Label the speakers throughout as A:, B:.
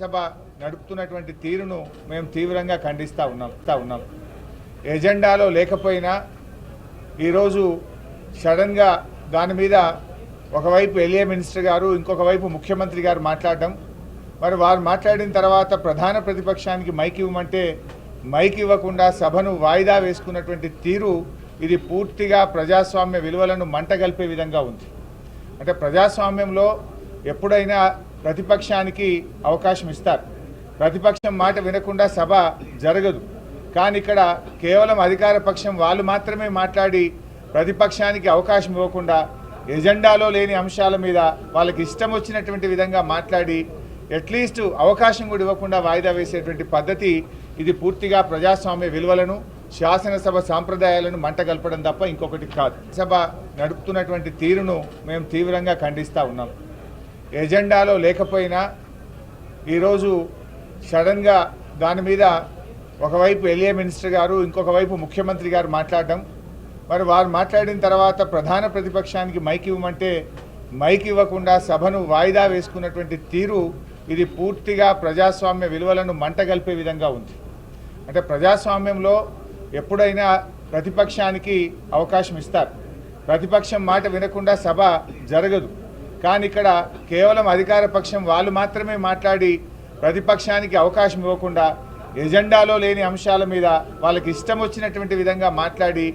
A: సభ నడుపుతున్నటువంటి తీరును మేము తీవ్రంగా ఖండిస్తూ ఉన్నాం ఉన్నాం. ఎజెండాలో లేకపోయినా ఈరోజు సడన్గా దాని మీద ఒకవైపు ఎల్ఏ మినిస్టర్ గారు ఇంకొక వైపు ముఖ్యమంత్రి గారు మాట్లాడడం. మరి వారు మాట్లాడిన తర్వాత ప్రధాన ప్రతిపక్షానికి మైక్ ఇవ్వమంటే మైక్ ఇవ్వకుండా సభను వాయిదా వేసుకున్నటువంటి తీరు ఇది పూర్తిగా ప్రజాస్వామ్య విలువలను మంటగల్పే విధంగా ఉంది. అంటే ప్రజాస్వామ్యంలో ఎప్పుడైనా ప్రతిపక్షానికి అవకాశం ఇస్తారు. ప్రతిపక్షం మాట వినకుండా సభ జరగదు. కానీ ఇక్కడ కేవలం అధికార పక్షం వాళ్ళు మాత్రమే మాట్లాడి ప్రతిపక్షానికి అవకాశం ఇవ్వకుండా ఎజెండాలో లేని అంశాల మీద వాళ్ళకి ఇష్టం వచ్చినటువంటి విధంగా మాట్లాడి అట్లీస్ట్ అవకాశం కూడా ఇవ్వకుండా వాయిదా వేసేటువంటి పద్ధతి ఇది పూర్తిగా ప్రజాస్వామ్య విలువలను శాసనసభ సాంప్రదాయాలను మంటగల్పడం తప్ప ఇంకొకటి కాదు. సభ నడుపుతున్నటువంటి తీరును మేము తీవ్రంగా ఖండిస్తూ ఉన్నాం. ఎజెండాలో లేకపోయినా ఈరోజు సడన్గా దాని మీద ఒకవైపు ఎల్ఏ మినిస్టర్ గారు ఇంకొక వైపు ముఖ్యమంత్రి గారు మాట్లాడడం. మరి వారు మాట్లాడిన తర్వాత ప్రధాన ప్రతిపక్షానికి మైక్ ఇవ్వమంటే మైక్ ఇవ్వకుండా సభను వాయిదా వేసుకున్నటువంటి తీరు ఇది పూర్తిగా ప్రజాస్వామ్య విలువలను మంటగల్పే విధంగా ఉంది. అంటే ప్రజాస్వామ్యంలో ఎప్పుడైనా ప్రతిపక్షానికి అవకాశం ఇస్తారు. ప్రతిపక్షం మాట వినకుండా సభ జరగదు. కానీ ఇక్కడ కేవలం అధికార పక్షం వాళ్ళు మాత్రమే మాట్లాడి ప్రతిపక్షానికి అవకాశం ఇవ్వకుండా ఎజెండాలో లేని అంశాల మీద వాళ్ళకి ఇష్టం వచ్చినటువంటి విధంగా మాట్లాడి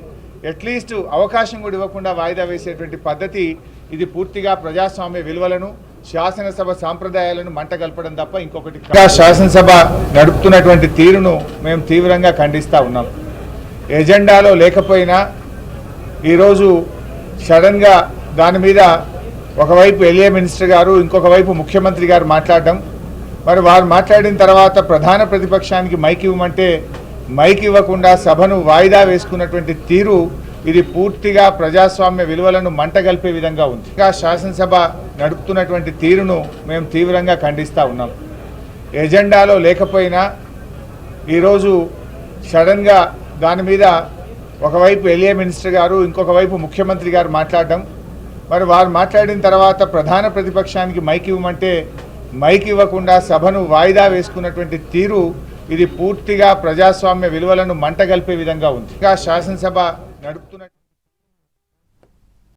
A: అట్లీస్ట్ అవకాశం కూడా ఇవ్వకుండా వాయిదా వేసేటువంటి పద్ధతి ఇది పూర్తిగా ప్రజాస్వామ్య విలువలను శాసనసభ సాంప్రదాయాలను మంటగల్పడం తప్ప ఇంకొకటి శాసనసభ నడుపుతున్నటువంటి తీరును మేము తీవ్రంగా ఖండిస్తూ ఉన్నాం. ఎజెండాలో లేకపోయినా ఈరోజు సడన్గా దాని మీద ఒకవైపు ఎల్ఏ మినిస్టర్ గారు ఇంకొక వైపు ముఖ్యమంత్రి గారు మాట్లాడడం. మరి వారు మాట్లాడిన తర్వాత ప్రధాన ప్రతిపక్షానికి మైక్ ఇవ్వమంటే మైక్ ఇవ్వకుండా సభను వాయిదా వేసుకున్నటువంటి తీరు ఇది పూర్తిగా ప్రజాస్వామ్య విలువలను మంటగల్పే విధంగా ఉంది. ఇంకా శాసనసభ నడుపుతున్నటువంటి తీరును మేము తీవ్రంగా ఖండిస్తూ ఉన్నాం. ఎజెండాలో లేకపోయినా ఈరోజు సడన్గా దాని మీద ఒకవైపు ఎల్ఏ మినిస్టర్ గారు ఇంకొక వైపు ముఖ్యమంత్రి గారు మాట్లాడడం మరి వారు మాట్లాడిన తర్వాత ప్రధాన ప్రతిపక్షానికి మైక్ ఇవ్వమంటే మైక్ ఇవ్వకుండా సభను వాయిదా వేసుకున్నటువంటి తీరు ఇది పూర్తిగా ప్రజాస్వామ్య విలువలను మంటగల్పే విధంగా ఉంది. ఇంకా శాసనసభ నడుపుతున్న